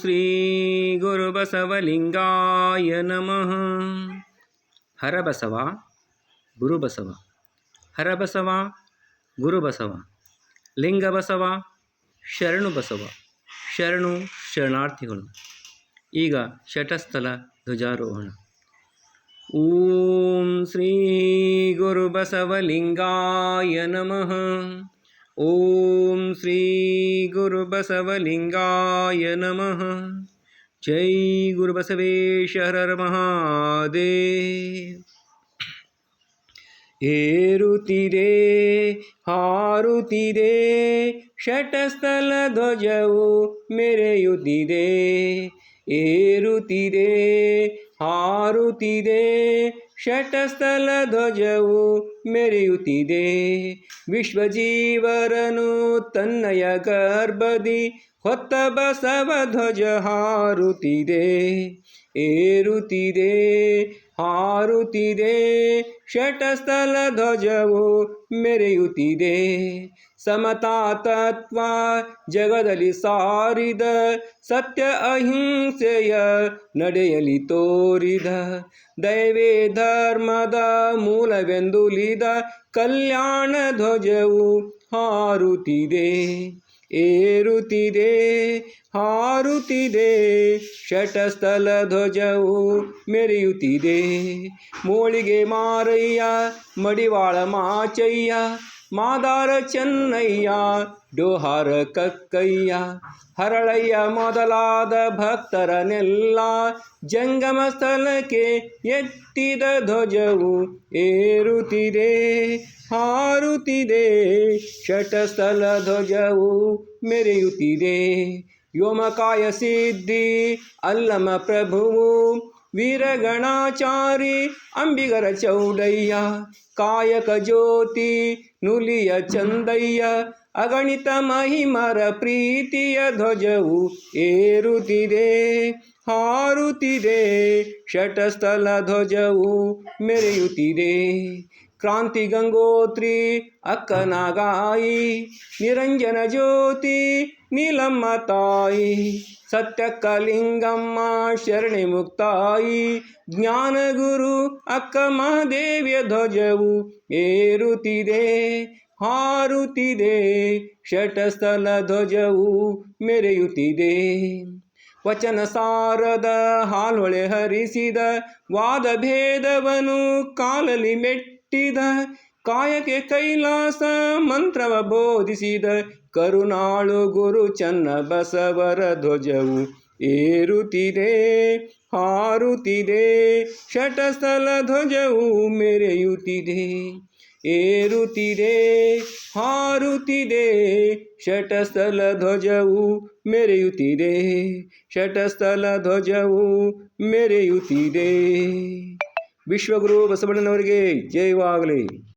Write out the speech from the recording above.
ಶ್ರೀ ಗುರುಬಸವಲಿಂಗಾಯ ನಮಃ ಹರಬಸವ ಗುರುಬಸವ ಹರಬಸವ ಗುರುಬಸವ ಲಿಂಗಬಸವ ಶರಣು ಬಸವ ಶರಣು ಶರಣಾರ್ಥಿಗಳು ಈಗ ಶಟಸ್ಥಲ ಧ್ವಜಾರೋಹಣ। ಓಂ ಶ್ರೀ ಗುರುಬಸವಲಿಂಗಾಯ ನಮಃ ಓಂ ಶ್ರೀ ಗುರುಬಸವಲಿಂಗಾಯ ನಮಃ ಜೈ ಗುರುಬಸವೇಶ ಹರ ಮಹಾದೇವ್ ಏರುತ್ತಿದೆ ಹಾರುತ್ತಿದೆ ಶಟಸ್ಥಲ ಧ್ವಜವು ಮೆರೆಯುತ್ತಿದೆ ಏರುತ್ತಿದೆ ಹಾರುತ್ತಿದೆ ಶಟಸ್ಥಲ ಧ್ವಜವು ಮೆರೆಯುತ್ತಿದೆ. ವಿಶ್ವಜೀವರನು ತನ್ನಯ ಗರ್ಭದಿ ಹೊತ್ತ ಬಸವ ಧ್ವಜ ಹಾರುತ್ತಿದೆ, ಏರುತ್ತಿದೆ, ಹಾರುತ್ತಿದೆ. ಷಟಸ್ಥಲ ಧ್ವಜವು ಮೆರೆಯುತ್ತಿದೆ. ಸಮತಾ ತತ್ವ ಜಗದಲ್ಲಿ ಸಾರಿದ ಸತ್ಯ ಅಹಿಂಸೆಯ ನಡೆಯಲಿ ತೋರಿದ. ದೈವೇ ಧರ್ಮದ ಮೂಲವೆಂದುಲಿದ ಕಲ್ಯಾಣ ಧ್ವಜವು ಹಾರುತ್ತಿದೆ. ಏರುತ್ತಿದೆ, ಹಾರುತ್ತಿದೆ ಶಟಸ್ಥಲ ಧ್ವಜವು ಮೆರೆಯುತ್ತಿದೆ. ಮೋಳಿಗೆ ಮಾರಯ್ಯ, ಮಡಿವಾಳ ಮಾಚಯ್ಯ, ಮಾದಾರ ಚೆನ್ನಯ್ಯ, ಡೋಹಾರ ಕಕ್ಕಯ್ಯ, ಹರಳಯ್ಯ ಮೊದಲಾದ ಭಕ್ತರನೆಲ್ಲ ಜಂಗಮ ಸ್ಥಳಕ್ಕೆ ಎತ್ತಿದ ಧ್ವಜವು ಏರುತ್ತಿದೆ. ಹಾರುತ್ತಿದೆ ಶಟಸ್ಥಲ ಧ್ವಜವು ಮೆರೆಯುತ್ತಿದೆ ವ್ಯೋಮಕಾಯ ಸಿದ್ಧಿ ಅಲ್ಲಮ ಪ್ರಭುವು ವೀರಗಣಾಚಾರಿ ಅಂಬಿಗರ ಚೌಡಯ್ಯ ಕಾಯಕ ಜ್ಯೋತಿ ನುಲಿಯ ಚಂದಯ್ಯ ಅಗಣಿತ ಮಹಿಮರ ಪ್ರೀತಿಯ ಧ್ವಜವು ಏರುತ್ತಿದೆ ಹಾರುತ್ತಿದೆ ಶಟಸ್ಥಲ ಧ್ವಜವು ಮೆರೆಯುತ್ತಿದೆ ಕ್ರಾಂತಿ ಗಂಗೋತ್ರಿ ಅಕ್ಕನಾಗಾಯಿ, ನಿರಂಜನ ಜ್ಯೋತಿ ನೀಲಮ್ಮ ತಾಯಿ ಸತ್ಯಕ್ಕಲಿಂಗಮ್ಮ ಶರಣಿ ಮುಕ್ತಾಯಿ, ಜ್ಞಾನಗುರು ಅಕ್ಕ ಮಹಾದೇವಿಯ ಧ್ವಜವು ಏರುತ್ತಿದೆ, ಹಾರುತ್ತಿದೆ ಶಟಸ್ಥಲ ಧ್ವಜವು ಮೆರೆಯುತ್ತಿದೆ. ವಚನ ಸಾರದ ಹಾಲ್ಹೊಳೆ ಹರಿಸಿದ ವಾದ ಭೇದವನು ಕಾಲಲಿ ಮೆಟ್ಟಿದ ಕಾಯಕೆ ಕೈಲಾಸ ಮಂತ್ರವ ಬೋಧಿಸಿದ ಕರುಣಾಳು ಗುರು ಚನ್ನ ಬಸವರ ಧ್ವಜವು ಏರುತ್ತಿದೆ, ಹಾರುತ್ತಿದೆ, ಷಟಸ್ಥಲ ಧ್ವಜವು ಮೆರೆಯುತ್ತಿದೆ. ಏರುತ್ತಿದೆ, ಹಾರುತ್ತಿದೆ, ಷಟಸ್ಥಲ ಧ್ವಜವು ಮೆರೆಯುತ್ತಿದೆ, ಷಟಸ್ಥಲ ಧ್ವಜವು ಮೆರೆಯುತ್ತಿದೆ. ವಿಶ್ವಗುರು ಬಸವಣ್ಣನವರಿಗೆ ಜಯವಾಗಲಿ.